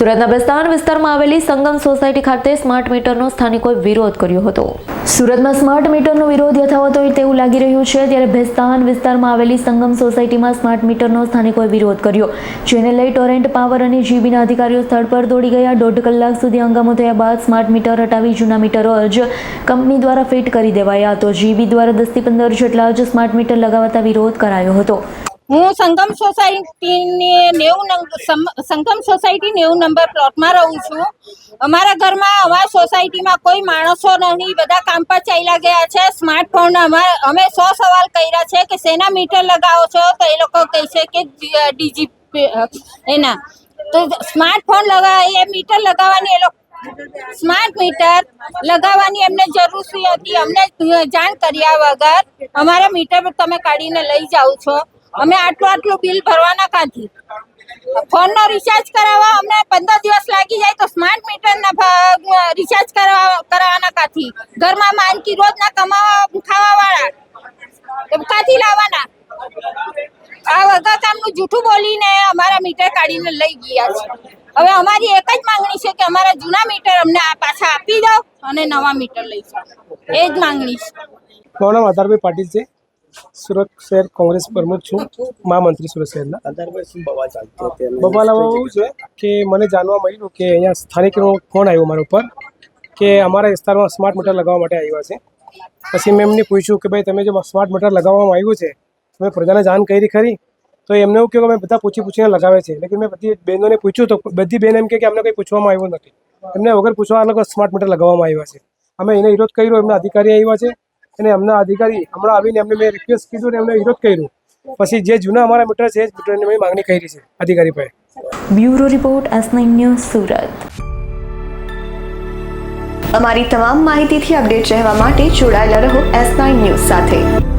સુરતના બેસ્તાન વિસ્તારમાં આવેલી સંગમ સોસાયટી ખાતે સ્માર્ટ મીટરનો સ્થાનિકોએ વિરોધ કર્યો હતો. સુરતમાં સ્માર્ટ મીટરનો વિરોધ યથાવત હોય તેવું લાગી રહ્યું છે, ત્યારે ભેસ્તાન વિસ્તારમાં આવેલી સંગમ સોસાયટીમાં સ્માર્ટ મીટરનો સ્થાનિકોએ વિરોધ કર્યો. જેને લઈ ટોરેન્ટ પાવર અને જીબીના અધિકારીઓ સ્થળ પર દોડી ગયા. દોઢ કલાક સુધી હંગામો થયા બાદ સ્માર્ટ મીટર હટાવી જૂના મીટરો જ કંપની દ્વારા ફિટ કરી દેવાયા. હતો જીબી દ્વારા દસથી પંદર જેટલા જ સ્માર્ટ મીટર લગાવતા વિરોધ કરાયો હતો. હું સંગમ સોસાયટીની નેવું સંગમ સોસાયટી નેવું નંબર પ્લોટમાં રહું છું. અમારા ઘરમાં, અમારા સોસાયટીમાં કોઈ માણસો નહીં. બધા કામ પર ચાલ્યા ગયા છે. સ્માર્ટફોન અમારે અમે સો સવાલ કર્યા છે કે શેના મીટર લગાવો છો? તો એ લોકો કહે છે કે ડીજી એના. તો સ્માર્ટફોન લગા, એ મીટર લગાવવાની એ લોકો સ્માર્ટ મીટર લગાવવાની એમને જરૂર હતી? અમને જાણ કર્યા વગર અમારા મીટર તમે કાઢીને લઈ જાઓ છો. અમે આટલું આટલું બિલ ભરવાના ક્યાંથી ફોનનો રિચાર્જ કરાવવા અમને પંદર દિવસ લાગી જાય તો સ્માર્ટ મીટરના રિચાર્જ કરાવવા, કરાવવાના કાંથી ઘરમાં માનકી રોજના કમાવા ખાવા વાળા કાંથી લાવવાના. આ વગર કામનું જૂઠું બોલીને અમારા મીટર કાઢીને લઈ ગયા છે. હવે અમારી એક જ માંગણી છે કે અમારા જૂના મીટર અમને આ પાછા આપી દો અને નવા મીટર લઈ જાઓ એ જ માંગણી છે. મારું નામ આધારભાઈ પાટીલ છે? સુરત શહેર કોંગ્રેસ પ્રમુખ છું. મહામંત્રી સુરત શહેરના. બબાલામાં એવું છે કે મને જાણવા મળ્યું કે અહીંયા સ્થાનિકનો ફોન આવ્યો મારા ઉપર કે અમારા વિસ્તારમાં સ્માર્ટ મીટર લગાવવા માટે આવ્યા છે. પછી મેં એમને પૂછ્યું કે ભાઈ, તમે જો સ્માર્ટ મીટર લગાવવામાં આવ્યું છે, તમે પ્રજાને જાણ કરી ખરી? તો એમને એવું કહ્યું કે અમે બધા પૂછી પૂછીને લગાવે છે. લેકિન મેં બધી બહેનોને પૂછ્યું તો બધી બહેન એમ કે અમને કંઈ પૂછવામાં આવ્યું નથી. એમને વગર પૂછવા અલગ સ્માર્ટ મીટર લગાવવામાં આવ્યા છે. અમે એને વિરોધ કર્યો, એમના અધિકારી આવ્યા છે. અને એમના અધિકારી હમણાં આવીને એમને મેં રિક્વેસ્ટ કીધું ને એમને વિરોધ કર્યો. પછી જે જૂના અમારા મીટર છે, એ જ મીટરની મેં માંગણી કરી છે, અધિકારી પાસે. Bureau report S news Surat. અમારી તમામ માહિતીથી અપડેટ રહેવા માટે જોડાયેલા રહો એસ નાઇન ન્યૂઝ સાથે.